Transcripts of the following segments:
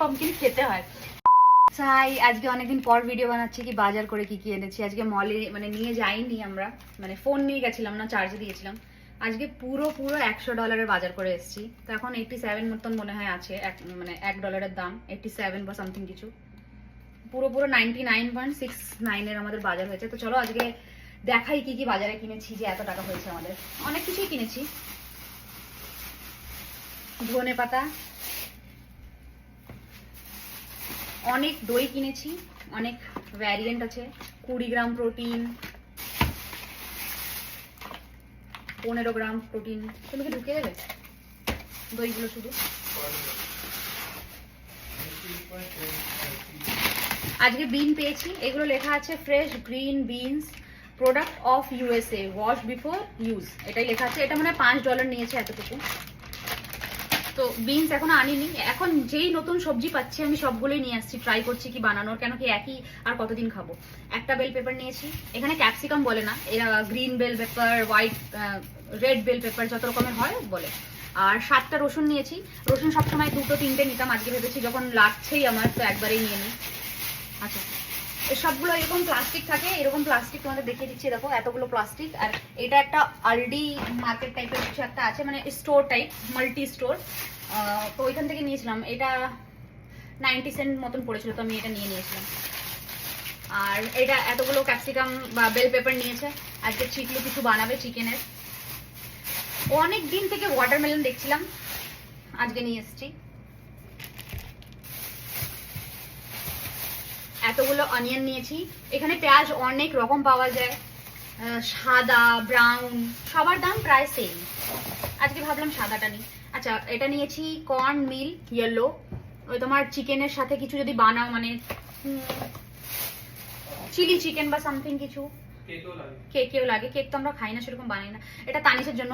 Pumpkin খেতে হয়। চাই, আজকে অনেকদিন পর ভিডিও বানাচ্ছি, কি বাজার করে কি কি এনেছি। আজকে মলে মানে নিয়ে যাইনি আমরা। মানে ফোন নিয়ে গেছিলাম না চার্জে দিয়েছিলাম। আজকে পুরো পুরো একশো ডলারের বাজার করে এসেছি। তো এখন এইটটি সেভেন মতন মনে হয় আছে, এক মানে এক ডলারের দাম এইটটি সেভেন বা সামথিং কিছু। পুরো পুরো নাইনটি নাইন পয়েন্ট সিক্স নাইনের আমাদের বাজার হয়েছে। তো চলো আজকে দেখাই কি কি বাজারে কিনেছি, যে এত টাকা হয়েছে আমাদের। অনেক কিছুই কিনেছি। ধনে পাতা অনেক দই কিনেছি, অনেক ভ্যারিয়েন্ট আছে। কুড়ি গ্রাম প্রোটিন পনেরো গ্রাম প্রোটিন তুমি কি ঢুকে দেবে? দইগুলো শুধু? আজকে বিন পেয়েছি। এগুলো লেখা আছে fresh green beans product of USA wash before use এটাই লেখা আছে। এটা মানে পাঁচ ডলার নিয়েছে এতটুকু। তো বিনস এখনও আনিনি। এখন যেই নতুন সবজি পাচ্ছি, আমি সবগুলোই নিয়ে আসছি। ট্রাই করছি কি বানানোর, কেন কি একই আর কতদিন খাব। একটা বেল পেপার নিয়েছি। এখানে ক্যাপসিকাম বলে না, এরা green bell pepper white red bell pepper যত রকমের হয় বলে। আর সাতটা রসুন নিয়েছি। রসুন সবসময় দুটো, তিনটে নিতাম, আজকে ভেবেছি যখন লাগছেই আমার, তো একবারেই নিয়ে নিই। আচ্ছা। সবগুলো এরকম প্লাস্টিক থাকে, এরকম প্লাস্টিক তোমাদের দেখিয়ে দিচ্ছি, দেখো এতগুলো প্লাস্টিক আর এটা একটা আলডি মার্কেট টাইপের কিছু একটা আছে মানে স্টোর টাইপ মাল্টি স্টোর তো ওইখান থেকে নিয়েছিলাম। এটা নাইনটি সেন্ট মতন পড়েছিল, তো আমি এটা নিয়ে নিয়েছিলাম। আর এটা এতগুলো ক্যাপসিকাম বা বেল পেপার নিয়েছে, আজকে চিকলু কিছু বানাবে চিকেনের অনেক দিন থেকে ওয়াটারমেলন দেখছিলাম, আজকে নিয়ে এসেছি। এতগুলো অনিয়ন নিয়েছি। এখানে পেঁয়াজ অনেক রকম পাওয়া যায়। সাদা ব্রাউন সবার দাম প্রায় সেম আজকে ভাবলাম সাদাটা নিই। আচ্ছা এটা নিয়েছি কর্ন মিল ইয়েলো ওই তোমার চিকেনের সাথে কিছু যদি বানাও মানে চিলি চিকেন বা সামথিং কিছু। কেকেও লাগে। কেক তো আমরা খাই না সেরকম বানাই না। এটা তানিশের জন্য।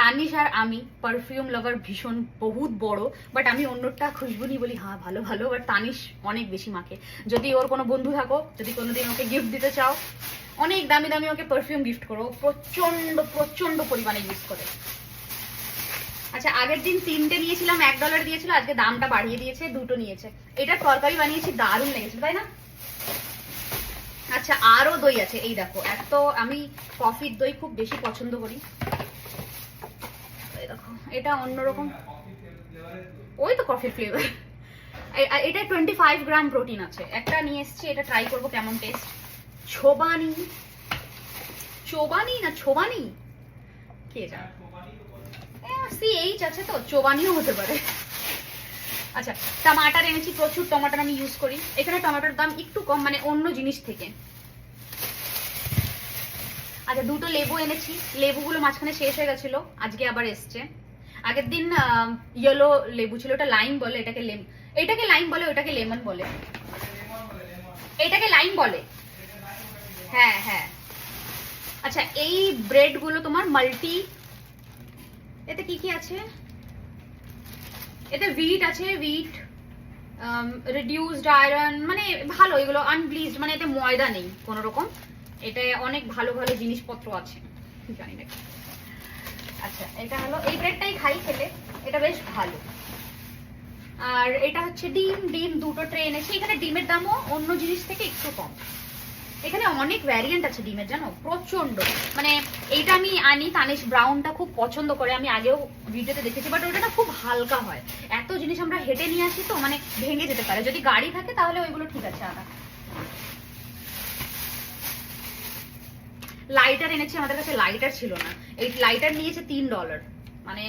তানিশ আর আমি পারফিউম লাভার ভীষণ, বহুত বড় বাট আমি অন্যটা খুশবু নি বলি হ্যাঁ ভালো ভালো। বাট তানিশ অনেক বেশি মাকে যদি ওর কোনো বন্ধু থাকো, যদি কোনোদিন ওকে গিফট দিতে চাও, অনেক দামি দামি ওকে পারফিউম গিফট করো। প্রচণ্ড প্রচণ্ড পরিমাণে ইউজ করে। আচ্ছা আগের দিন তিনটে নিয়েছিলাম, এক ডলার দিয়েছিল, আজকে দামটা বাড়িয়ে দিয়েছে, দুটো নিয়েছে। এটা তরকারি বানিয়েছি, দারুণ লেগেছে তাই না? আচ্ছা আরও দই আছে। এই দেখো এক তো আমি কফির দই খুব বেশি পছন্দ করি। এটা অন্যরকম। ওই তো কফি ফ্লেভার এটা টোয়েন্টি ফাইভ গ্রাম প্রোটিন আছে। একটা নিয়ে এসেছি, এটা ট্রাই করব কেমন টেস্ট ছোবানি। চোবানি না ছোবানি? কে জানে? সি এইচ আছে তো চোবানিও হতে পারে। আচ্ছা টমাটার এনেছি, প্রচুর টমাটার আমি ইউজ করি। এখানে টমেটোর দাম একটু কম মানে অন্য জিনিস থেকে। আচ্ছা দুটো লেবু এনেছি। লেবুগুলো মাঝখানে শেষ হয়ে গেছিল, আজকে আবার এসছে। আগের দিন ইয়েলো লেবু ছিল, ওটা লাইম বলে, এটাকে লেম এটাকে লাইম বলে, ওটাকে লেমন বলে। এটাকে লাইম বলে। হ্যাঁ হ্যাঁ। আচ্ছা এই ব্রেডগুলো তোমার মাল্টি এতে কি কি আছে? এতে উইট আছে উইট রিডিউসড আয়রন মানে ভালো, এগুলো আনব্লিজড মানে এতে ময়দা নেই, কোনো রকম। এটা অনেক ভালো ভালো জিনিসপত্র আছে। জানি না। আচ্ছা এটা হলো, এই ব্রেডটাই খাই খেলে এটা বেশ ভালো। আর এটা হচ্ছে ডিম ডিম দুটো ট্রে এনেছি। এখানে ডিমের দামও অন্য জিনিস থেকে একটু কম। এখানে অনেক ভ্যারিয়েন্ট আছে ডিমের, জানো? প্রচণ্ড মানে এইটা আমি আনি, তানিশ ব্রাউনটা খুব পছন্দ করে, আমি আগেও ভিডিওতে দেখেছি বাট না খুব হালকা হয়। এত জিনিস আমরা হেঁটে নিয়ে আসি তো মানে ভেঙে যেতে পারে। যদি গাড়ি থাকে তাহলে ওইগুলো ঠিক আছে, আদা। লাইটার এনেছি, আমাদের কাছে লাইটার ছিল না। এই লাইটার নিয়েছে তিন ডলার মানে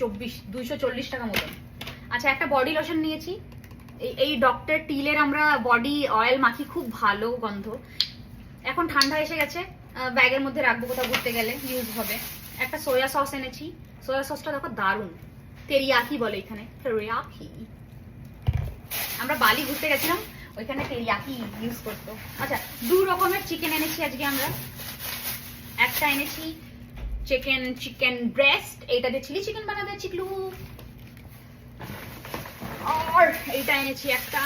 চব্বিশ, দুইশো চল্লিশ টাকা মতন। আচ্ছা একটা বডি লোশন নিয়েছি। এই- ডক্টর টিলের আমরা বডি অয়েল মাখি খুব ভালো গন্ধ। এখন ঠান্ডা এসে গেছে ব্যাগের মধ্যে রাখব কোথাও ঘুরতে গেলে ইউজ হবে। একটা সোয়া সস এনেছি। সোয়া সসটা দেখো দারুণ। তেরিয়াকি বলে এখানে তেরিয়াকি আমরা বালি ঘুরতে গেছিলাম, ওইখানে তেরিয়াকি ইউজ করতো। আচ্ছা দু রকমের চিকেন এনেছি আজকে আমরা। একটা এনেছি চিকেন চিকেন ব্রেস্ট দিয়ে চিলি চিকেন বানাবে, চিকলু। এইটা এনেছি একটা।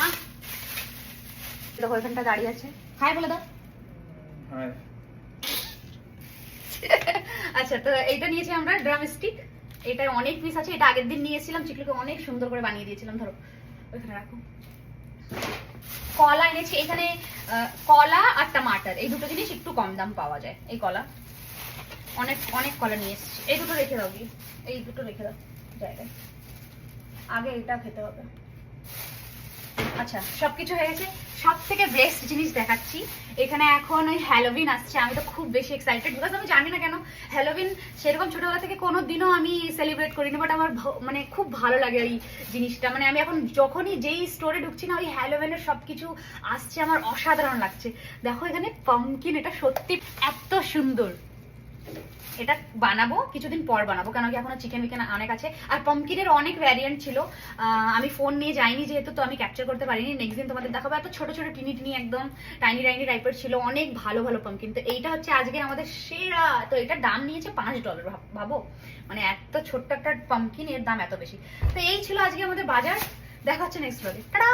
দেখো এখানটা দাঁড়িয়ে আছে। হাই বলে দাও। আচ্ছা তো এইটা নিয়েছি আমরা ড্রাম স্টিক এটা অনেক পিস আছে এটা আগের দিন নিয়েছিলাম চিকলুকে অনেক সুন্দর করে বানিয়ে দিয়েছিলাম ধরো। ওইখানে রাখো। কলা এনেছি এখানে কলা আর টমাটার এই দুটো জিনিস একটু কম দাম পাওয়া যায় এই কলা। অনেক অনেক কলা নিয়ে এসেছি। এই দুটো রেখে দাও কি এই দুটো রেখে দাও জায়গায়। আগে এটা খেতে হবে। আচ্ছা সবকিছু হয়ে গেছে। সব থেকে বেস্ট জিনিস দেখাচ্ছি। এখানে এখন ওই হ্যালোভিন আসছে। আমি তো খুব বেশি এক্সাইটেড বিকজ আমি জানি না কেন হ্যালোভিন সেরকম ছোটবেলা থেকে কোনো দিনও আমি সেলিব্রেট করিনি বাট আমার মানে খুব ভালো লাগে ওই জিনিসটা। মানে আমি এখন যখনই যেই স্টোরে ঢুকছি না, ওই হ্যালোভিনের সব কিছু আসছে, আমার অসাধারণ লাগছে। দেখো এখানে পামকিন এটা সত্যি এত সুন্দর। এটা বানাবো, কিছুদিন পর বানাবো কেন কি এখনও চিকেন উইকেন অনেক আছে। আর পমকিনের অনেক ভ্যারিয়েন্ট ছিল। আমি ফোন নিয়ে যাইনি যেহেতু, তো আমি ক্যাপচার করতে পারিনি। নেক্সট দিন তোমাদের দেখাবো। এত ছোট ছোট টিনি টিনি একদম টাইনি টাইনি টাইপের ছিল। অনেক ভালো ভালো পমকিন তো এইটা হচ্ছে আজকে আমাদের সেরা। তো এটার দাম নিয়েছে পাঁচ ডলার ভাবো মানে এত ছোট্ট একটা পামকিন এর দাম এত বেশি। তো এই ছিল আজকে আমাদের বাজার। দেখা হচ্ছে নেক্সট ব্লগে টাটা